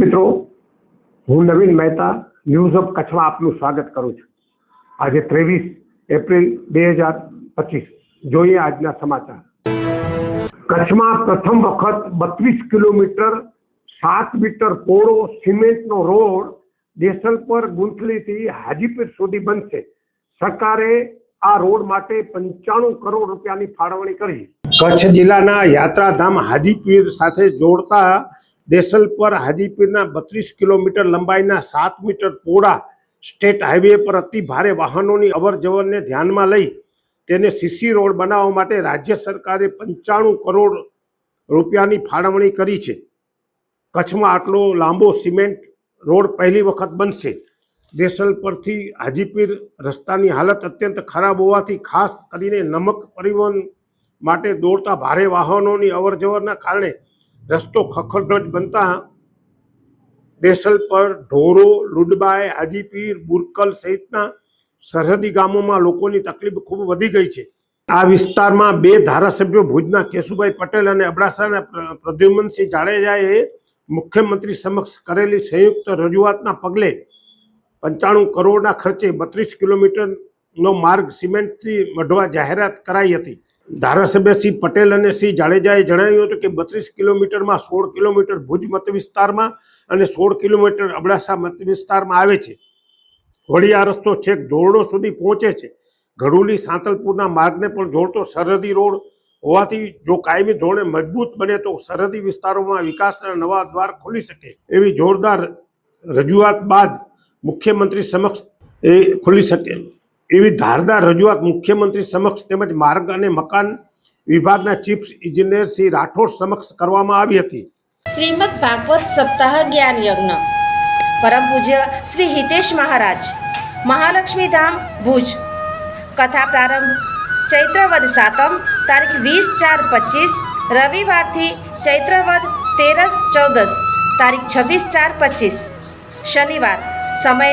મિત્રો, હું નવીન Mehta news of કચ્છમાં આપનું સ્વાગત કરું છું. આજે ત્રેવીસ એપ્રિલ બે હજાર પચીસ. જોઈએ આજના સમાચાર. કચ્છમાં પ્રથમ વખત બત્રીસ કિલોમીટર, સાત મીટર પોળો સિમેન્ટનો રોડ દેસલપર ગુંથલીથી હાજીપીર સુધી બનશે. સરકારે આ રોડ માટે પંચાણું કરોડ રૂપિયાની ફાળવણી કરી. કચ્છ જિલ્લાના યાત્રાધામ હાજીપીર સાથે જોડતા દેસલપર હાજીપીરના બત્રીસ કિલોમીટર લંબાઈના સાત મીટર પોળા સ્ટેટ હાઈવે પર અતિ ભારે વાહનોની અવર જવરને ધ્યાનમાં લઈ તેને સીસી રોડ બનાવવા માટે રાજ્ય સરકારે પંચાણું કરોડ રૂપિયાની ફાળવણી કરી છે. કચ્છમાં આટલો લાંબો સિમેન્ટ રોડ પહેલી વખત બનશે. દેસલ પરથી હાજીપીર રસ્તાની હાલત અત્યંત ખરાબ હોવાથી ખાસ કરીને નમક પરિવહન માટે દોડતા ભારે વાહનોની અવરજવરના કારણે રસ્તો ખખડધજ બનતા દેસલ પર ઢોરો, લુડબાય હાજીપીર બુરકલ સહિતના સરહદી ગામોમાં લોકોની તકલીફ ખૂબ વધી ગઈ છે. આ વિસ્તારમાં બે ધારાસભ્યો ભુજના કેશુભાઈ પટેલ અને અબડાસાના પ્ર- પ્રદ્યુમનસિંહ જાડેજાએ મુખ્યમંત્રી સમક્ષ કરેલી સંયુક્ત રજૂઆતના પગલે પંચાણું કરોડના ખર્ચે બત્રીસ કિલોમીટરનો માર્ગ સિમેન્ટથી મઢવા જાહેરાત કરાઈ હતી. ધારાસભ્ય સિંહ પટેલ અને સિંહ જાડેજાએ જણાવ્યું હતું કે બત્રીસ કિલોમીટરમાં સોળ કિલોમીટર ભુજ મત વિસ્તારમાં અને સોળ કિલોમીટર અબડાસા મત વિસ્તારમાં આવે છે. વળી આ રસ્તો છેક ધોરડો સુધી પહોંચે છે. ઘડુલી સાંતલપુરના માર્ગને પણ જોડતો સરહદી રોડ હોવાથી જો કાયમી ધોરણે મજબૂત બને તો સરહદી વિસ્તારોમાં વિકાસના નવા દ્વાર ખોલી શકે. એવી જોરદાર રજૂઆત બાદ મુખ્યમંત્રી સમક્ષ એ ખુલી શકે. એવી ધારદાર રજૂઆત મુખ્યમંત્રી સમક્ષ તેમજ માર્ગ અને મકાન વિભાગના ચીફ ઇજનેર શ્રી રાઠોડ સમક્ષ કરવામાં આવી હતી. શ્રીમદ ભાગવત સપ્તાહ જ્ઞાન યજ્ઞ. પરમ પૂજ્ય શ્રી હિતેશ મહારાજ. મહાલક્ષ્મી ધામ, ભુજ. કથા પ્રારંભ ચૈત્રવદ સાતમ, તારીખ વીસ ચાર પચીસ, રવિવારથી ચૈત્રવદ તેરસ ચૌદસ, તારીખ છવ્વીસ ચાર પચીસ. શનિવાર. સમય